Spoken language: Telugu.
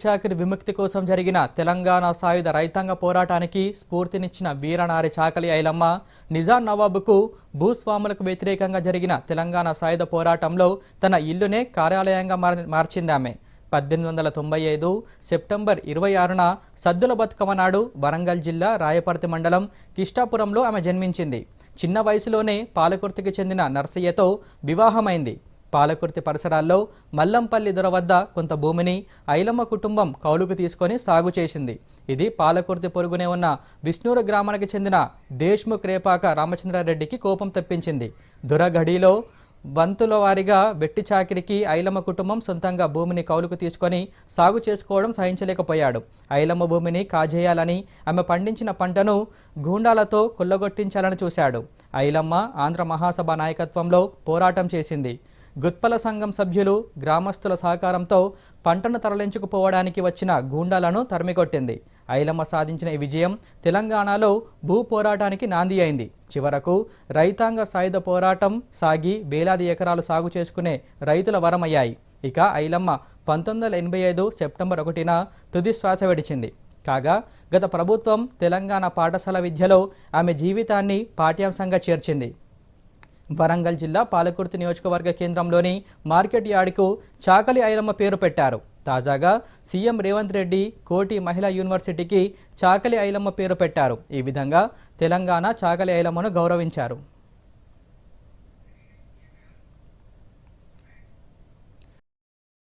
చాకరి విముక్తి కోసం జరిగిన తెలంగాణ సాయుధ రైతాంగ పోరాటానికి స్ఫూర్తినిచ్చిన వీరనారి చాకలి ఐలమ్మ నిజాం నవాబుకు భూస్వాములకు వ్యతిరేకంగా జరిగిన తెలంగాణ సాయుధ పోరాటంలో తన ఇల్లునే కార్యాలయంగా మార్- మార్చింది ఆమె పద్దెనిమిది వందల తొంభై ఐదు సెప్టెంబర్ ఇరవై ఆరున సద్దుల బతుకమ్మ నాడు వరంగల్ జిల్లా రాయపర్తి మండలం కిష్టాపురంలో ఆమె జన్మించింది. చిన్న వయసులోనే పాలకుర్తికి చెందిన నర్సయ్యతో వివాహమైంది. పాలకుర్తి పరిసరాల్లో మల్లంపల్లి దొర వద్ద కొంత భూమిని ఐలమ్మ కుటుంబం కౌలుకు తీసుకొని సాగు చేసింది. ఇది పాలకుర్తి పొరుగునే ఉన్న విష్ణూరు గ్రామానికి చెందిన దేశ్ముఖ్ రేపాక రామచంద్రారెడ్డికి కోపం తెప్పించింది. దురగడిలో వంతుల వారిగా వెట్టి చాకిరికి ఐలమ్మ కుటుంబం సొంతంగా భూమిని కౌలుకు తీసుకొని సాగు చేసుకోవడం సహించలేకపోయాడు. ఐలమ్మ భూమిని కాజేయాలని ఆమె పండించిన పంటను గూండాలతో కొల్లగొట్టించాలని చూశాడు. ఐలమ్మ ఆంధ్ర మహాసభ నాయకత్వంలో పోరాటం చేసింది. గుత్పల సంఘం సభ్యులు గ్రామస్తుల సహకారంతో పంటను తరలించుకుపోవడానికి వచ్చిన గూండాలను తరిమికొట్టింది. ఐలమ్మ సాధించిన ఈ విజయం తెలంగాణలో భూ పోరాటానికి నాంది అయింది. చివరకు రైతాంగ సాయుధ పోరాటం సాగి వేలాది ఎకరాలు సాగు చేసుకునే రైతుల వరమయ్యాయి. ఇక ఐలమ్మ పంతొమ్మిది వందల ఎనభై ఐదు సెప్టెంబర్ ఒకటిన తుది శ్వాస విడిచింది. కాగా గత ప్రభుత్వం తెలంగాణ పాఠశాల విద్యలో ఆమె జీవితాన్ని పాఠ్యాంశంగా చేర్చింది. వరంగల్ జిల్లా పాలకుర్తి నియోజకవర్గ కేంద్రంలోని మార్కెట్ యార్డుకు చాకలి ఐలమ్మ పేరు పెట్టారు. తాజాగా సీఎం రేవంత్ రెడ్డి కోటి మహిళా యూనివర్సిటీకి చాకలి ఐలమ్మ పేరు పెట్టారు. ఈ విధంగా తెలంగాణ చాకలి ఐలమ్మను గౌరవించారు.